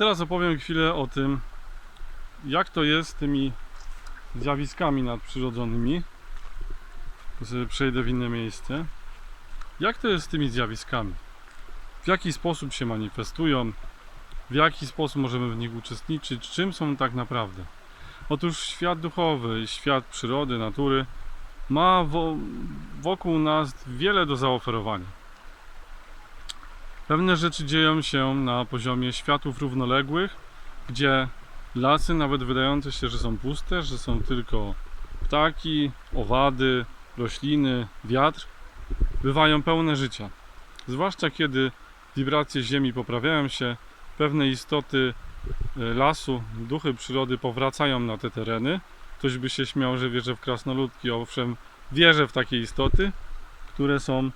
teraz opowiem chwilę o tym, jak to jest z tymi zjawiskami nadprzyrodzonymi. To sobie przejdę w inne miejsce. Jak to jest z tymi zjawiskami? W jaki sposób się manifestują? W jaki sposób możemy w nich uczestniczyć? Czym są tak naprawdę? Otóż świat duchowy, świat przyrody, natury ma wo- wokół nas wiele do zaoferowania. Pewne rzeczy dzieją się na poziomie światów równoległych, gdzie lasy, nawet wydające się, że są puste, że są tylko ptaki, owady, rośliny, wiatr, bywają pełne życia. Zwłaszcza kiedy wibracje ziemi poprawiają się, pewne istoty e, lasu, duchy przyrody powracają na te tereny. Ktoś by się śmiał, że wierzę w krasnoludki, owszem, wierzę w takie istoty, które są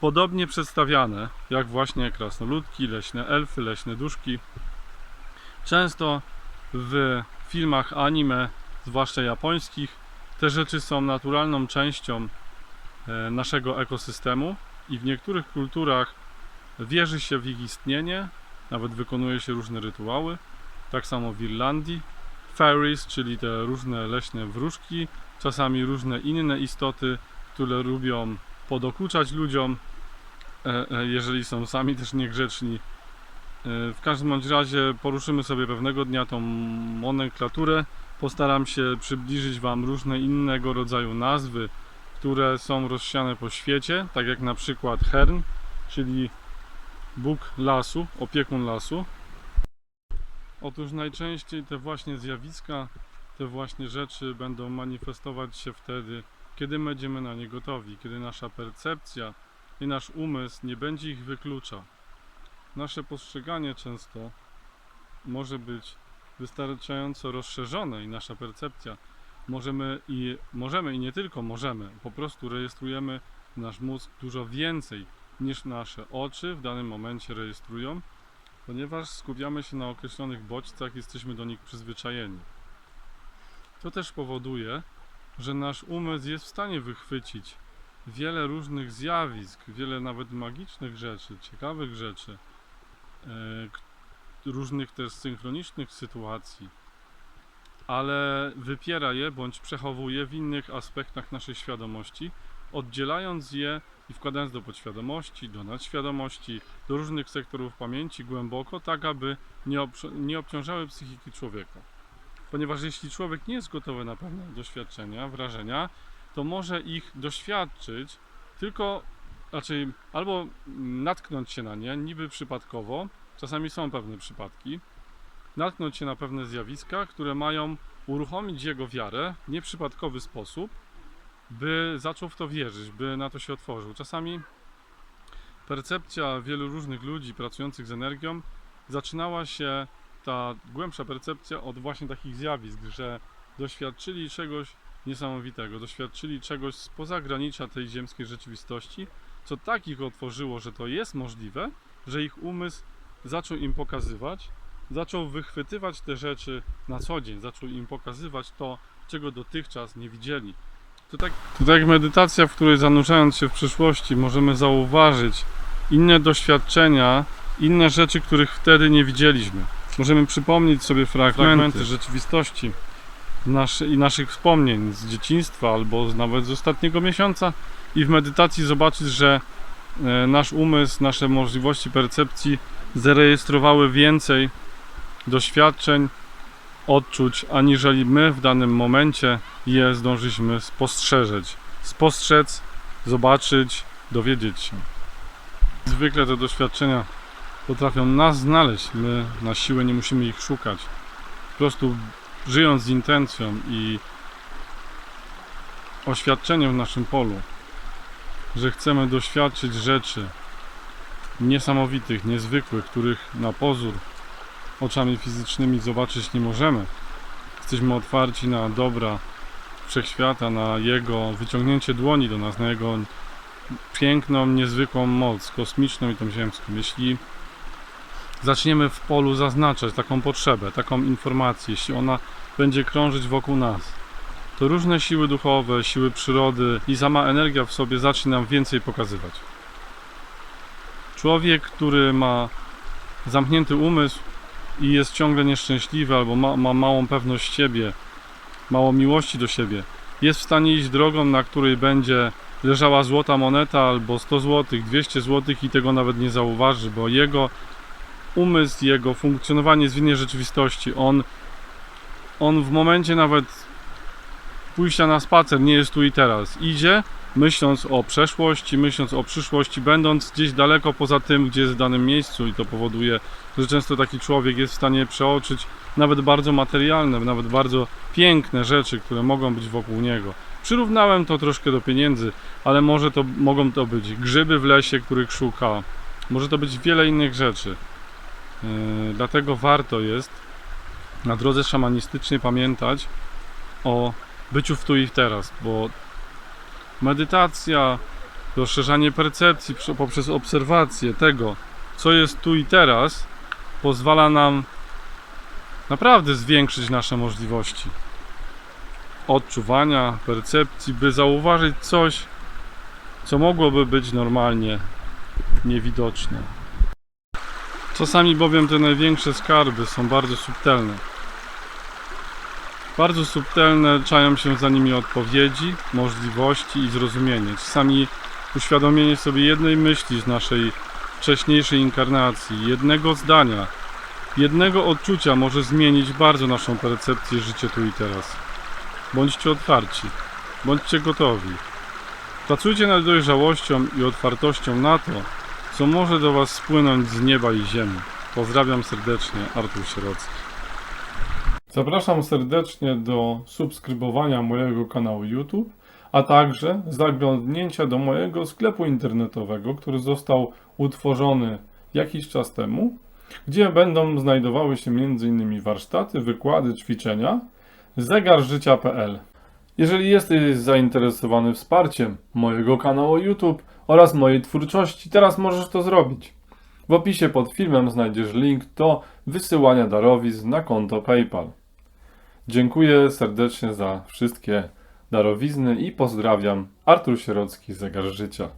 podobnie przedstawiane, jak właśnie krasnoludki, leśne elfy, leśne duszki. Często w filmach anime, zwłaszcza japońskich, te rzeczy są naturalną częścią e, naszego ekosystemu i w niektórych kulturach wierzy się w ich istnienie, nawet wykonuje się różne rytuały. Tak samo w Irlandii. Fairies, czyli te różne leśne wróżki, czasami różne inne istoty, które lubią podokuczać ludziom, e, e, jeżeli są sami też niegrzeczni. E, W każdym bądź razie poruszymy sobie pewnego dnia tą nomenklaturę. Postaram się przybliżyć Wam różne innego rodzaju nazwy, które są rozsiane po świecie, tak jak na przykład Hern, czyli Bóg lasu, opiekun lasu. Otóż najczęściej te właśnie zjawiska, te właśnie rzeczy będą manifestować się wtedy, kiedy będziemy na nie gotowi, kiedy nasza percepcja i nasz umysł nie będzie ich wykluczał. Nasze postrzeganie często może być wystarczająco rozszerzone i nasza percepcja możemy i możemy i nie tylko możemy, po prostu rejestrujemy nasz mózg dużo więcej niż nasze oczy w danym momencie rejestrują, ponieważ skupiamy się na określonych bodźcach, jesteśmy do nich przyzwyczajeni. To też powoduje, że nasz umysł jest w stanie wychwycić wiele różnych zjawisk, wiele nawet magicznych rzeczy, ciekawych rzeczy, e, różnych też synchronicznych sytuacji, ale wypiera je bądź przechowuje w innych aspektach naszej świadomości, oddzielając je i wkładając do podświadomości, do nadświadomości, do różnych sektorów pamięci głęboko, tak aby nie obciążały psychiki człowieka. Ponieważ jeśli człowiek nie jest gotowy na pewne doświadczenia, wrażenia, to może ich doświadczyć tylko raczej albo natknąć się na nie, niby przypadkowo, czasami są pewne przypadki, natknąć się na pewne zjawiska, które mają uruchomić jego wiarę w nieprzypadkowy sposób, by zaczął w to wierzyć, by na to się otworzył. Czasami percepcja wielu różnych ludzi pracujących z energią zaczynała się, ta głębsza percepcja od właśnie takich zjawisk, że doświadczyli czegoś niesamowitego, doświadczyli czegoś spoza granicza tej ziemskiej rzeczywistości, co tak ich otworzyło, że to jest możliwe, że ich umysł zaczął im pokazywać, zaczął wychwytywać te rzeczy na co dzień, zaczął im pokazywać to, czego dotychczas nie widzieli. To tak, to tak medytacja, w której zanurzając się w przyszłości możemy zauważyć inne doświadczenia, inne rzeczy, których wtedy nie widzieliśmy. Możemy przypomnieć sobie fragmenty, rzeczywistości naszy, i naszych wspomnień z dzieciństwa albo z, nawet z ostatniego miesiąca i w medytacji zobaczyć, że e, nasz umysł, nasze możliwości percepcji zarejestrowały więcej doświadczeń, odczuć, aniżeli my w danym momencie je zdążyliśmy spostrzeżeć. Spostrzec, zobaczyć, dowiedzieć się. Zwykle te doświadczenia potrafią nas znaleźć. My na siłę nie musimy ich szukać. Po prostu żyjąc z intencją i oświadczeniem w naszym polu, że chcemy doświadczyć rzeczy niesamowitych, niezwykłych, których na pozór oczami fizycznymi zobaczyć nie możemy. Jesteśmy otwarci na dobra wszechświata, na jego wyciągnięcie dłoni do nas, na jego piękną, niezwykłą moc kosmiczną i tą ziemską. Jeśli zaczniemy w polu zaznaczać taką potrzebę, taką informację, jeśli ona będzie krążyć wokół nas, to różne siły duchowe, siły przyrody i sama energia w sobie zacznie nam więcej pokazywać. Człowiek, który ma zamknięty umysł, i jest ciągle nieszczęśliwy albo ma, ma małą pewność siebie, mało miłości do siebie, jest w stanie iść drogą, na której będzie leżała złota moneta albo 100 zł, 200 zł i tego nawet nie zauważy, bo jego umysł, jego funkcjonowanie jest w innej rzeczywistości. On, on w momencie nawet pójścia na spacer nie jest tu i teraz. Idzie myśląc o przeszłości, myśląc o przyszłości, będąc gdzieś daleko poza tym, gdzie jest w danym miejscu i to powoduje, że często taki człowiek jest w stanie przeoczyć nawet bardzo materialne, nawet bardzo piękne rzeczy, które mogą być wokół niego. Przyrównałem to troszkę do pieniędzy, ale może to mogą to być grzyby w lesie, których szuka. Może to być wiele innych rzeczy. Yy, dlatego warto jest na drodze szamanistycznej pamiętać o byciu w tu i teraz, bo medytacja, rozszerzanie percepcji poprzez obserwację tego, co jest tu i teraz, pozwala nam naprawdę zwiększyć nasze możliwości odczuwania, percepcji, by zauważyć coś, co mogłoby być normalnie niewidoczne. Czasami bowiem te największe skarby są bardzo subtelne. Bardzo subtelne, czają się za nimi odpowiedzi, możliwości i zrozumienie. Czasami uświadomienie sobie jednej myśli z naszej wcześniejszej inkarnacji, jednego zdania, jednego odczucia może zmienić bardzo naszą percepcję życia tu i teraz. Bądźcie otwarci, bądźcie gotowi. Pracujcie nad dojrzałością i otwartością na to, co może do Was spłynąć z nieba i ziemi. Pozdrawiam serdecznie, Artur Sierocki. Zapraszam serdecznie do subskrybowania mojego kanału YouTube, a także zaglądnięcia do mojego sklepu internetowego, który został utworzony jakiś czas temu, gdzie będą znajdowały się m.in. warsztaty, wykłady, ćwiczenia, zegarżycia.pl. Jeżeli jesteś zainteresowany wsparciem mojego kanału YouTube oraz mojej twórczości, teraz możesz to zrobić. W opisie pod filmem znajdziesz link do wysyłania darowizn na konto PayPal. Dziękuję serdecznie za wszystkie darowizny i pozdrawiam. Artur Sierocki, Zegar Życia.